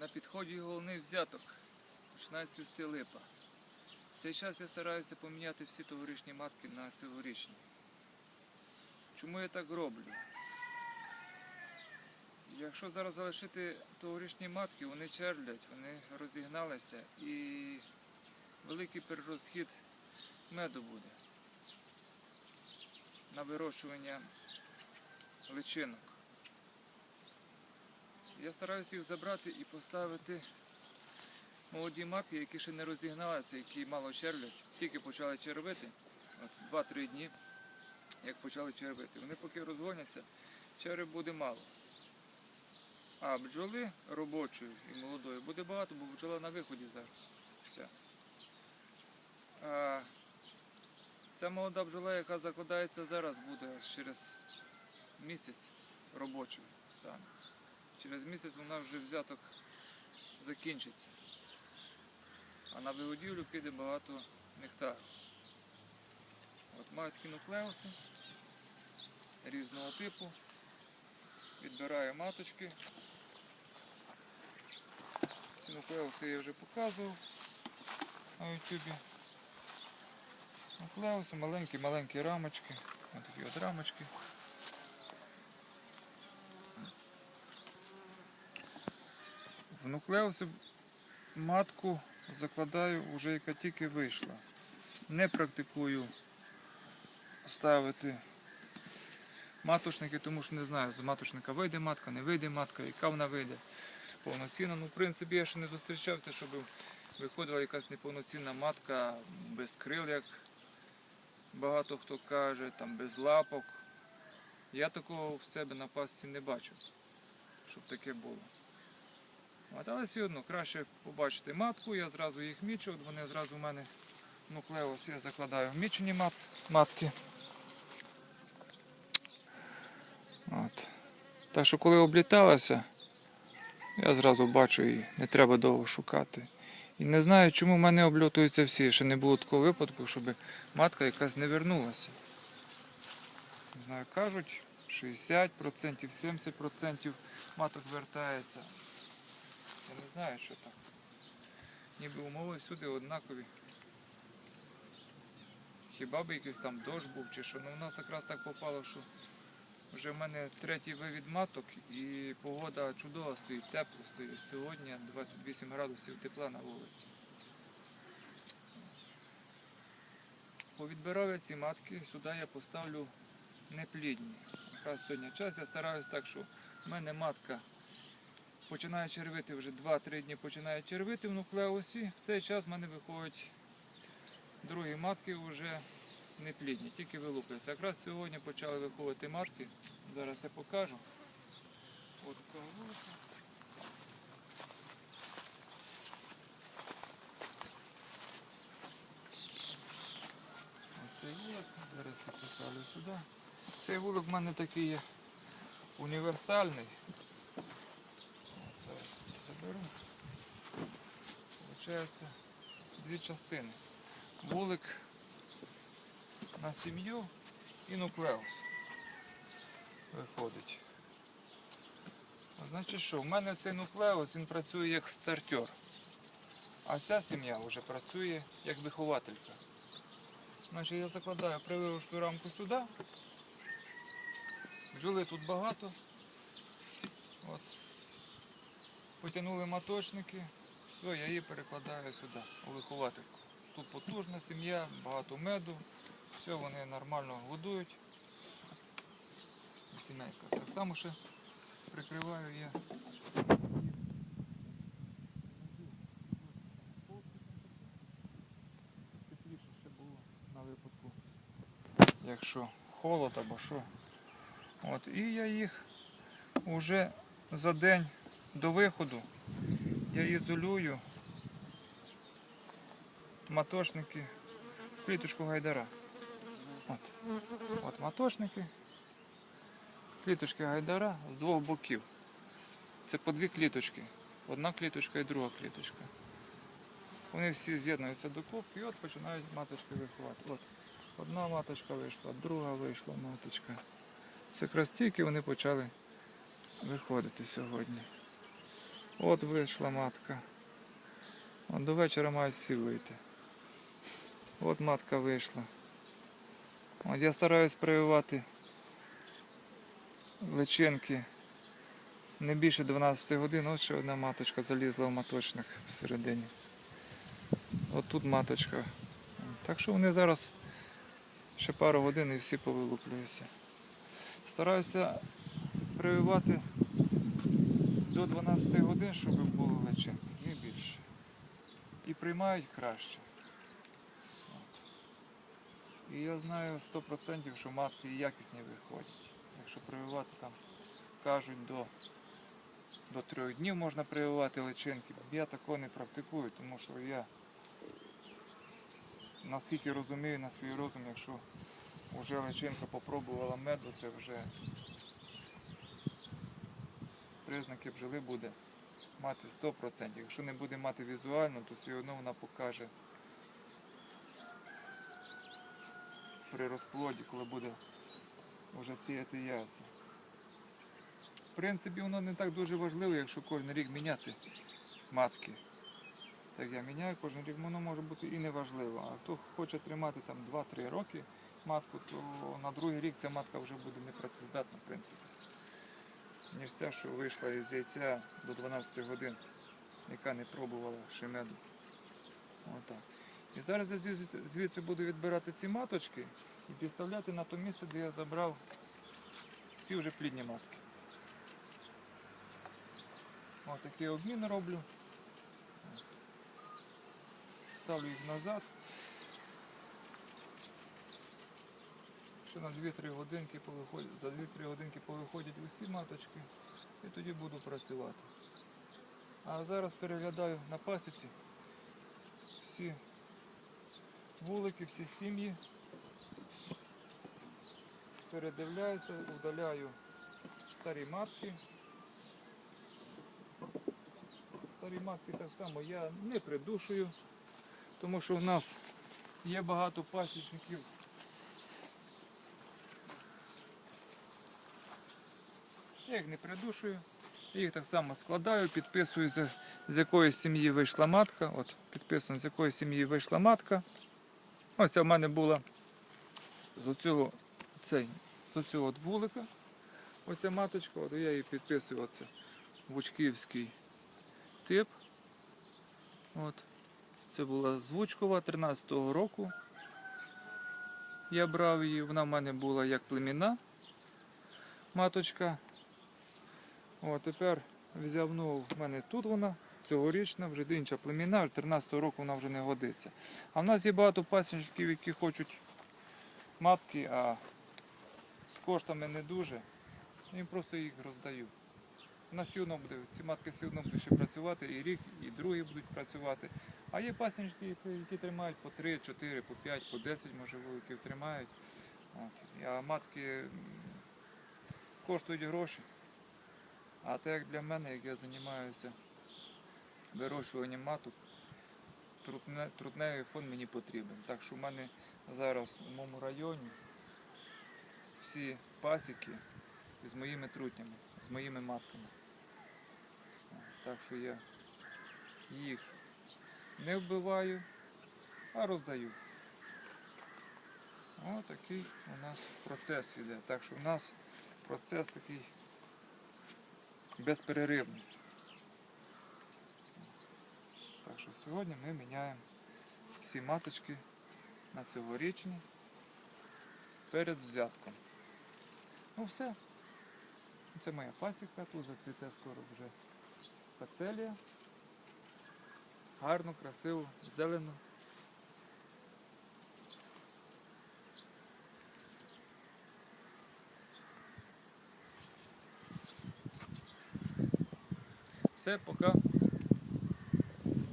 На підході головний взяток. Починає цвісти липа. В цей час я стараюся поміняти всі тогорічні матки на цьогорічні. Чому я так роблю? Якщо зараз залишити тогорічні матки, вони червлять, вони розігналися і великий перерозхід меду буде на вирощування личинок. Я стараюся їх забрати і поставити молоді матки, які ще не розігналися, які мало червлять, тільки почали червити, от 2-3 дні, як почали червити. Вони поки розгоняться, червів буде мало. А бджоли робочої і молодої буде багато, бо бджола на виході зараз. Вся. А ця молода бджола, яка закладається зараз, буде через місяць робочою стане. Через місяць вона вже взяток закінчиться. А на вигодівлю піде багато нектару. От мають такі нуклеуси різного типу. Відбираю маточки. Ці нуклеуси я вже показував на ютубі. Нуклеуси, маленькі-маленькі рамочки. Ось такі от рамочки. В матку закладаю вже яка тільки вийшла. Не практикую ставити маточники, тому що не знаю, з маточника вийде матка, не вийде матка, яка вона вийде повноцінна. Ну, в принципі, я ще не зустрічався, щоб виходила якась неповноцінна матка без крил, як багато хто каже, там без лапок. Я такого в себе на пасці не бачив, щоб таке було. От, але все одно краще побачити матку, я зразу їх мічу, от вони зразу в мене нуклеус я закладаю в мічені мат, матки. От. Так що коли обліталася, я зразу бачу її, не треба довго шукати. І не знаю, чому в мене обльотуються всі. Ще не було такого випадку, щоб матка якась не вернулася. Не знаю, кажуть, 60%, 70% маток вертається. Знаю, що там. Ніби умови всюди однакові. Хіба би якийсь там дощ був чи що. Ну у нас якраз так попало, що вже в мене третій вивід маток і погода чудова стоїть, тепло стоїть. Сьогодні 28 градусів тепла на вулиці. Повідбирав я ці матки, сюди я поставлю неплідні. Якраз сьогодні час, я стараюсь так, що в мене матка починає червити вже 2-3 дні починає червити в нуклеусі. В цей час в мене виходять другі матки вже неплідні, тільки вилуплюються. Якраз сьогодні почали виходити матки. Зараз я покажу. От вулиця. Вулик, зараз я поставлю сюди. Цей вулик в мене такий є універсальний. От Зараз це заберу. Получається дві частини. Вулик на сім'ю і нуклеус виходить. Значить що, в мене цей нуклеус він працює як стартер, а ця сім'я вже працює як вихователька. Значить я закладаю прививочну рамку сюди. Бджоли тут багато. От. Потягнули маточники, все, я її перекладаю сюди, у виховательку. Тут потужна сім'я, багато меду, все вони нормально годують. Сімейка. Так само ще прикриваю я. Тепліше ще було на випадку. Якщо холод або що. От, і я їх вже за день до виходу я ізолюю матошники в кліточку гайдара. От. От матошники. Кліточки гайдара з двох боків. Це по дві кліточки. Одна кліточка і друга кліточка. Вони всі з'єднуються до кубки і от починають маточки виходити. От. Одна маточка вийшла, друга вийшла маточка. Це якраз тільки вони почали виходити сьогодні. От вийшла матка. От до вечора мають всі вийти. От матка вийшла. От я стараюсь прививати личинки не більше 12 годин. От ще одна маточка залізла в маточник всередині. От тут маточка. Так що вони зараз ще пару годин і всі повилуплюються. Стараюся прививати до 12 годин, щоб були личинки, не більше. І приймають краще. І я знаю 100%, що матки якісні виходять. Якщо прививати там, кажуть, до, до трьох днів можна прививати личинки. Я такого не практикую, тому що я наскільки розумію на свій розум, якщо вже личинка попробувала меду, це вже признаки бджоли буде мати 100%. Якщо не буде мати візуально, то все одно вона покаже при розплоді, коли буде вже сіяти яйця. В принципі, воно не так дуже важливо, якщо кожен рік міняти матки. Так я міняю кожен рік, воно може бути і не важливо. А хто хоче тримати там 2-3 роки матку, то на другий рік ця матка вже буде непрацездатна, в принципі. Ніж ця, що вийшла із яйця до 12 годин, яка не пробувала ще меду. І зараз я звідси, буду відбирати ці маточки і підставляти на те місце, де я забрав ці вже плідні матки. Ось такий обмін роблю. Ставлю їх назад. Ще на 2-3 годинки за 2-3 годинки повиходять усі маточки і тоді буду працювати. А зараз переглядаю на пасіці всі вулики, всі сім'ї. Передивляюся, удаляю старі матки. Старі матки так само я не придушую, тому що в нас є багато пасічників. Я їх не придушую. Їх так само складаю, підписую, з, з якої сім'ї вийшла матка. От, підписано, з якої сім'ї вийшла матка. Оця в мене була з оцього, цей, з оцього от вулика. Оця маточка, от я її підписую оце Вучківський тип. От. Це була звучкова 13-го року. Я брав її, вона в мене була як племінна маточка. О, тепер взяв ну, в мене тут вона, цьогорічна, вже інша племінна, 13-го року вона вже не годиться. А в нас є багато пасічників, які хочуть матки, а з коштами не дуже. Їм просто їх роздаю. Все одно буде, ці матки все одно будуть ще працювати, і рік, і другі будуть працювати. А є пасічники, які тримають по 3, 4, по 5, по 10, може, вуликів тримають. От. А матки коштують гроші. А так як для мене, як я займаюся вирощуванням маток, трутне- трутневий фон мені потрібен. Так що в мене зараз у моєму районі всі пасіки з моїми трутнями, з моїми матками. Так що я їх не вбиваю, а роздаю. Ось такий у нас процес іде. Так що у нас процес такий безперервний. Так що сьогодні ми міняємо всі маточки на цьогорічні перед взятком. Ну все. Це моя пасіка, тут зацвіте скоро вже пацелія. Гарно, красиво, зелено. Все, пока.